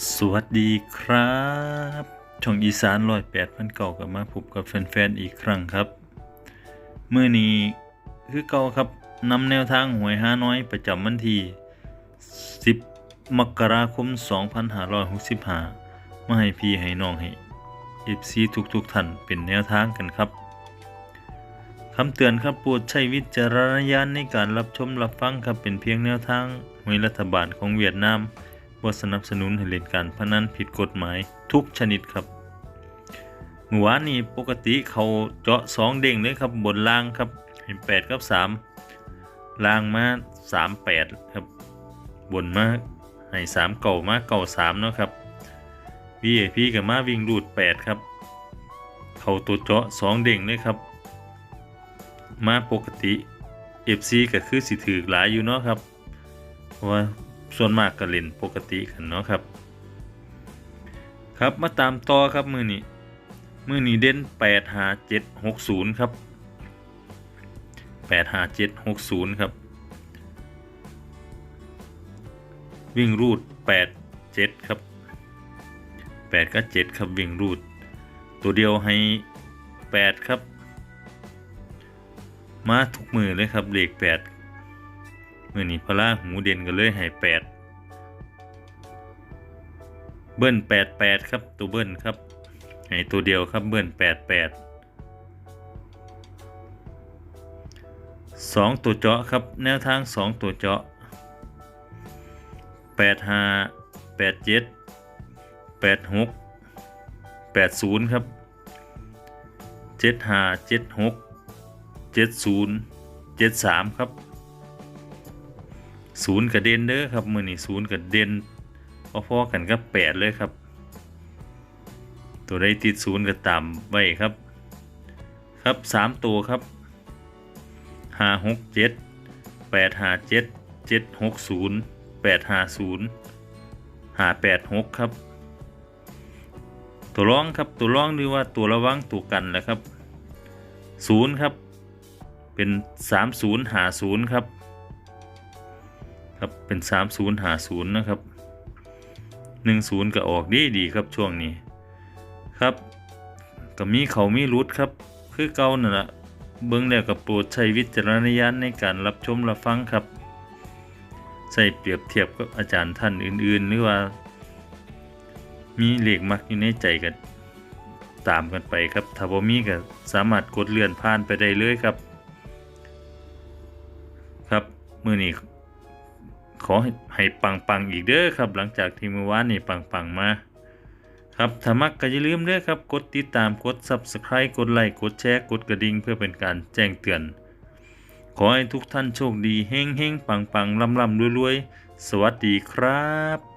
สวัสดีครับช่องอีสานร้อยแปดพันเก่ากับมาพบกับแฟนๆอีกครั้งครับเมื่อนี้คือเก่าครับนำแนวทางหวยห้าน้อยประจำวันที่ 10 มกราคม 2565 มาให้พี่ให้น้องให้ FC ทุกๆท่านเป็นแนวทางกันครับคำเตือนครับโปรดใช้วิจารณญาณในการรับชมรับฟังครับเป็นเพียงแนวทางหวยรัฐบาลของเวียดนาม บ่าสนับสนุนให้เล่นการพนันผิดกฎหมายทุกชนิดครับเมื่อวานนี้ปกติเขาเจาะสองเด้งเลยครับบนล่างครับเห็นแปดกับสามล่างมาสามแปดครับบนมาให้สามเก่ามาเก่าสามเนาะครับ VIP กับมาวิ่งรูดแปดครับเขาตัวเจาะสองเด้งเลยครับ มาปกติ FC ก็คือสิถือหลายอยู่เนาะครับว่า ส่วนมากก็เล่นปกติกันเนาะครับ ครับมาตามต่อครับมือนี้มือนี้เด่น8หา7 6 0ครับ8หา7 6 0ครับ วิ่งรูด 8 7 ครับ 8 กับ 7 ครับวิ่งรูด ตัวเดียวให้ 8 ครับ มาทุกมือเลยครับเลข8 เมื่อนี้พล่าหูเด่นกันเลยหายแปดเบิ้ลแปดแปดครับ ตัวเบิ้ลครับหายตัวเดียวครับเบิ้ลแปดแปดสองตัวเจาะครับแนวทางสองตัวเจาะแปดห้าแปดเจ็ดแปดหกแปดศูนย์ครับเจ็ดห้าเจ็ดหกเจ็ดศูนย์เจ็ดสามครับ ศูนย์กับเด่นเด้อครับมือนี้ศูนย์กับเด่นพอๆกันกับแปดเลยครับ ตัวใดติดศูนย์ก็ต่ำไว้ครับ ครับสามตัวครับห้าหกเจ็ดแปดห้าเจ็ดเจ็ดหกศูนย์แปดห้าศูนย์ห้าแปดหกครับ ตัวร้องครับตัวร้องหรือว่าตัวระวังตัวกันแหละครับศูนย์ครับ เป็น3050ครับ ครับเป็น 3050 นะครับ 10 ก็ออกดีดีครับช่วงนี้ครับก็มีเขามีรุดครับ คือเก่านั่นแหละเบิ้งแล้วกับโปรดใช้วิจารณญาณในการรับชมรับฟังครับใส่เปรียบเทียบกับอาจารย์ท่านอื่น ๆ หรือว่า มีเหลขมักอยู่ในใจกันตามกันไปครับถ้าบ่มีก็สามารถกดเลื่อนผ่านไปได้เลยครับ ครับ มือนี้ ขอให้ปังปังๆอีกเด้อครับ หลังจากที่เมื่อวานนี่ปังปังๆมา ครับถ้ามักก็อย่าลืมเด้อครับ กดติดตามกด Subscribe กดไลค์กดแชร์กดกระดิ่งเพื่อเป็นการแจ้งเตือน ขอให้ทุกท่านโชคดีเฮงเฮงปังปังล่ำลำรวยรวยสวัสดีครับ